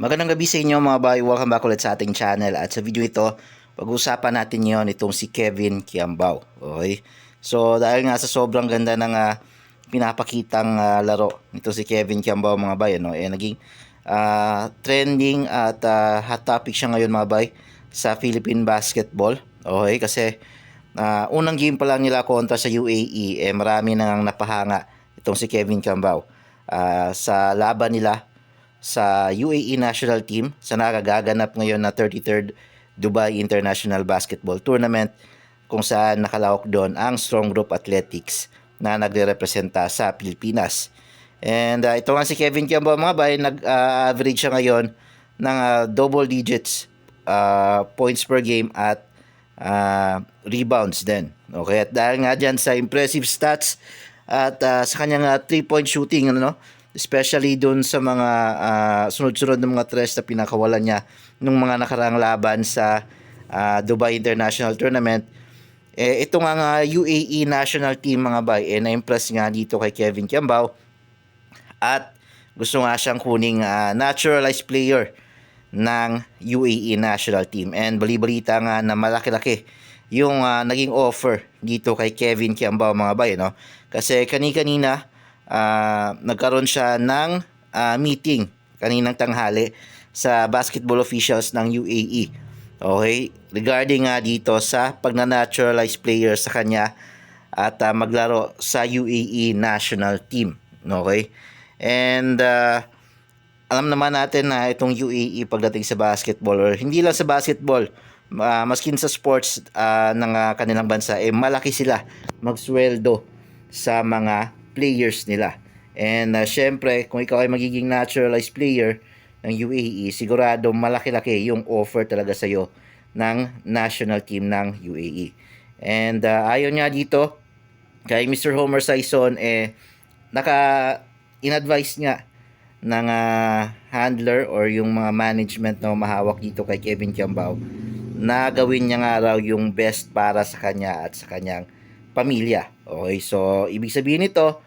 Magandang gabi sa inyo mga bay. Welcome back ulit sa ating channel. At sa video ito, pag-uusapan natin ngayon itong si Kevin Kiambao. Okay? So dahil nga sa sobrang ganda ng ah, pinapakitang ah, laro nito si Kevin Kiambao mga bay, ano, eh, naging ah, trending at ah, hot topic siya ngayon mga bay sa Philippine basketball. Okay? Kasi ah, unang game pa lang nila kontra sa UAE, eh, marami nang napahanga itong si Kevin Kiambao. Ah, sa laban nila sa UAE national team sa nakagaganap ngayon na 33rd Dubai International Basketball Tournament kung saan nakalawak doon ang Strong Group Athletics na nagre-representa sa Pilipinas. And uh, ito nga si Kevin Kiambo mga bay, nag-average siya ngayon ng uh, double digits uh, points per game at uh, rebounds din. Okay, at dahil nga dyan sa impressive stats at uh, sa kanyang uh, three-point shooting, ano, no? Especially doon sa mga ah, sunod-sunod ng mga tres na pinakawalan niya nung mga nakaraang laban sa ah, Dubai International Tournament. Eh, ito nga nga UAE national team mga bay, eh, na-impress nga dito kay Kevin Kiambao at gusto nga siyang kuning ah, naturalized player ng UAE national team. And bali-balita nga na malaki-laki yung ah, naging offer dito kay Kevin Kiambao mga bay, no? Kasi kani-kanina ah, nagkaroon siya ng ah, meeting kaninang tanghali sa basketball officials ng UAE. Okay? Regarding nga dito sa pagna-naturalize player sa kanya at ah, maglaro sa UAE national team. Okay? And ah, alam naman natin na itong UAE pagdating sa basketball or hindi lang sa basketball, ah, maskin sa sports ah, ng ah, kanilang bansa, eh malaki sila magsweldo sa mga players nila. And uh, syempre, kung ikaw ay magiging naturalized player ng UAE, sigurado malaki-laki yung offer talaga sa'yo ng national team ng UAE. And uh, ayon nga dito, kay Mr. Homer Sison, eh, naka in-advise nga ng ah, handler or yung mga management na mahawak dito kay Kevin Kiambao na gawin niya nga raw yung best para sa kanya at sa kanyang pamilya. Okay, so ibig sabihin nito,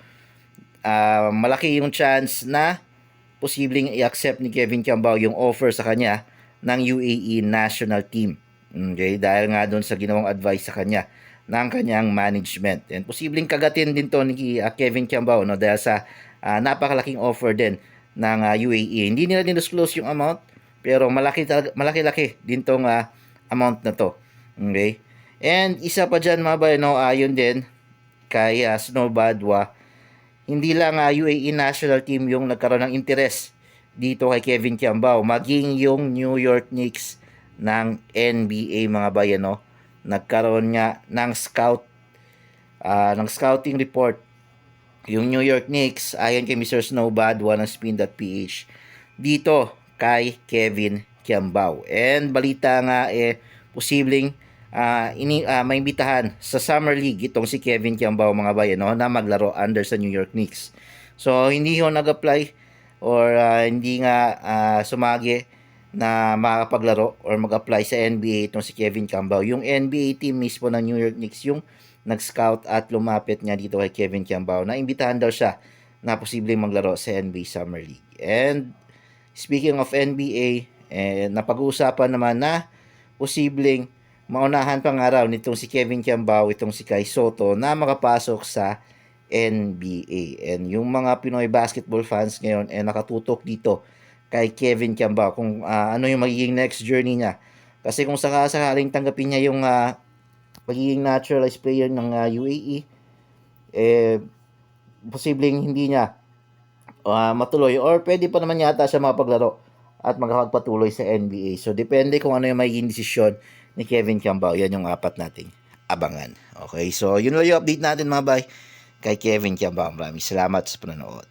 ah, malaki yung chance na posibleng i-accept ni Kevin Kiambao yung offer sa kanya ng UAE national team. Okay, dahil nga doon sa ginawang advice sa kanya ng kanyang management. And posibleng kagatin din to ni ah, Kevin Kiambao no dahil sa ah, napakalaking offer din ng ah, UAE. Hindi nila din-disclose yung amount pero malaki talaga- malaki-laki din tong ah, amount na to. Okay? And isa pa dyan mga bayan, no, ayon din kay uh, Snow Badwa, hindi lang ah, UAE national team yung nagkaroon ng interes dito kay Kevin Kiambao, maging yung New York Knicks ng NBA mga bayan, no, nagkaroon nga ng scout ah, ng scouting report yung New York Knicks ayon kay Mr. Snowbad spin.ph dito kay Kevin Kiambao and balita nga eh posibleng ah, ini ah, maimbitahan sa Summer League itong si Kevin Kiambao mga bayan no, na maglaro under sa New York Knicks. So hindi ho nag-apply or ah, hindi nga ah, sumagi na makakapaglaro or mag-apply sa NBA itong si Kevin Kiambao. Yung NBA team mismo ng New York Knicks yung nag-scout at lumapit nga dito kay Kevin Kiambao. Na imbitahan daw siya na posibleng maglaro sa NBA Summer League. And speaking of NBA, eh, napag-uusapan naman na posibleng maunahan pang araw nitong si Kevin Kiambao, itong si Kai Soto na makapasok sa NBA. And yung mga Pinoy basketball fans ngayon eh nakatutok dito kay Kevin Kiambao kung ah, ano yung magiging next journey niya. Kasi kung sakasakaling tanggapin niya yung ah, pagiging naturalized player ng ah, UAE, eh, posibleng hindi niya ah, matuloy or pwede pa naman yata siya makapaglaro at makakapagpatuloy sa NBA. So, depende kung ano yung magiging desisyon ni Kevin Kiambao. Yan yung apat nating abangan. Okay, so yun lang yung update natin mga bay kay Kevin Kiambao. Maraming salamat sa panonood.